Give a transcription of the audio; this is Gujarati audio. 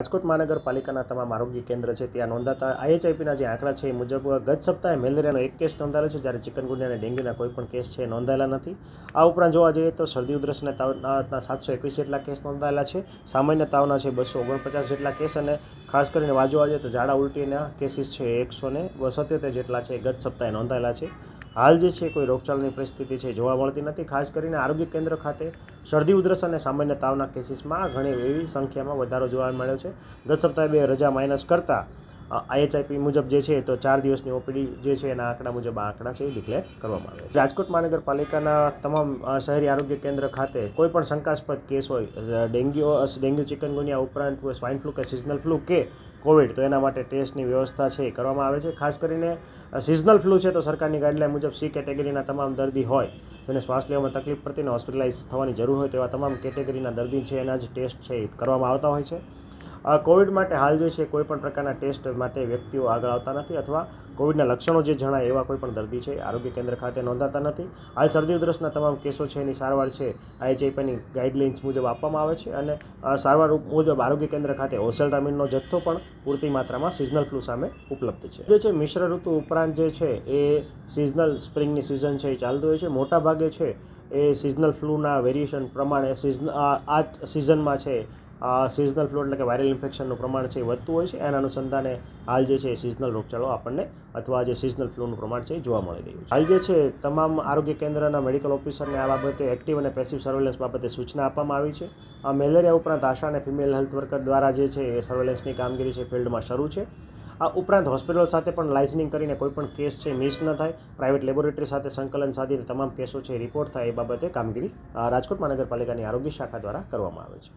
રાજકોટ મહાનગરપાલિકાના તમામ આરોગ્ય કેન્દ્ર છે, ત્યાં નોંધાતા આઈએચઆઈપીના જે આંકડા છે એ મુજબ ગત સપ્તાહે મેલેરિયાનો એક કેસ નોંધાયેલો છે, જ્યારે ચિકનગુનિયા અને ડેન્ગ્યુના કોઈ પણ કેસ છે નોંધાયેલા નથી. આ ઉપરાંત જોવા જઈએ તો શરદી, ઉધરસના તાવના સાતસો એકવીસ જેટલા કેસ નોંધાયેલા છે, સામાન્ય તાવના છે બસો ઓગણપચાસ જેટલા કેસ અને ખાસ કરીને વાજવા જઈએ તો ઝાડા ઉલટીના કેસીસ છે એકસો ને સત્યોતેર જેટલા છે, ગત સપ્તાહે નોંધાયેલા છે. હાલ જે છે કોઈ રોગચાળાની પરિસ્થિતિ છે જોવા મળતી નથી. ખાસ કરીને આરોગ્ય કેન્દ્ર ખાતે શરદી, ઉધરસ અને સામાન્ય તાવના કેસીસમાં ઘણી એવી સંખ્યામાં વધારો જોવા મળ્યો છે. ગત સપ્તાહે બે રજા માઇનસ કરતાં આઈએચઆઈપી મુજબ જે છે તો ચાર દિવસની ઓપીડી જે છે એના આંકડા મુજબ આ આંકડા છે એ ડિક્લેર કરવામાં આવે છે. રાજકોટ મહાનગરપાલિકાના તમામ શહેરી આરોગ્ય કેન્દ્ર ખાતે કોઈ પણ શંકાસ્પદ કેસ હોય ડેન્ગ્યુ ડેન્ગ્યુ ચિકનગુનિયા ઉપરાંત સ્વાઇન ફ્લૂ કે સિઝનલ ફ્લૂ કે કોવિડ, તો એના માટે ટેસ્ટની વ્યવસ્થા છે એ કરવામાં આવે છે. ખાસ કરીને સિઝનલ ફ્લૂ છે તો સરકારની ગાઈડલાઈન મુજબ સી કેટેગરીના તમામ દર્દી હોય, જેને શ્વાસ લેવામાં તકલીફ પડતી ને હોસ્પિટલાઇઝ થવાની જરૂર હોય તેવા તમામ કેટેગરીના દર્દી છે એના જ ટેસ્ટ છે એ કરવામાં આવતા હોય છે. કોવિડ માટે હાલ જે છે, કોઈ પણ પ્રકારના ટેસ્ટ માટે વ્યક્તિઓ આગળ આવતા નથી અથવા કોવિડના લક્ષણો જે જણાય એવા કોઈ પણ દર્દી છે, આરોગ્ય કેન્દ્ર ખાતે નોંધાતા નથી. હાલ શરદી ઉધરસના તમામ કેસો છે, એની સારવાર છે, આઈએચઆઈપીની ગાઈડલાઇન્સ મુજબ આપવામાં આવે છે અને સારવાર મુજબ આરોગ્ય કેન્દ્ર ખાતે ઓસેલ્ટામિનનો જથ્થો પણ પૂરતી માત્રામાં સિઝનલ ફ્લૂ સામે ઉપલબ્ધ છે. જે છે, મિશ્ર ઋતુ ઉપરાંત જે છે, એ સિઝનલ સ્પ્રિંગની સિઝન છે, એ ચાલતું હોય છે. મોટા ભાગે છે, એ સિઝનલ ફ્લૂના વેરિએશન પ્રમાણે સિઝન, આ સિઝનમાં છે સિઝનલ ફ્લૂ એટલે કે વાયરલ ઇન્ફેક્શનનું પ્રમાણ છે એ વધતું હોય છે. એના અનુસંધાને હાલ જે છે સિઝનલ રોગચાળો આપણને અથવા જે સિઝનલ ફ્લૂનું પ્રમાણ છે એ જોવા મળી રહ્યું છે. હાલ જે છે તમામ આરોગ્ય કેન્દ્રના મેડિકલ ઓફિસરને આ બાબતે એક્ટિવ અને પેસિવ સર્વેલન્સ બાબતે સૂચના આપવામાં આવી છે. મેલેરિયા ઉપરાંત આશા અને ફિમેલ હેલ્થ વર્કર દ્વારા જે છે એ સર્વેલન્સની કામગીરી છે ફિલ્ડમાં શરૂ છે. આ ઉપરાંત હોસ્પિટલ સાથે પણ લાઇઝનિંગ કરીને કોઈ પણ કેસ છે મિસ ન થાય. પ્રાઇવેટ લેબોરેટરી સાથે સંકલન સાધીને તમામ કેસો છે રિપોર્ટ થાય એ બાબતે કામગીરી રાજકોટ મહાનગરપાલિકાની આરોગ્ય શાખા દ્વારા કરવામાં આવે છે.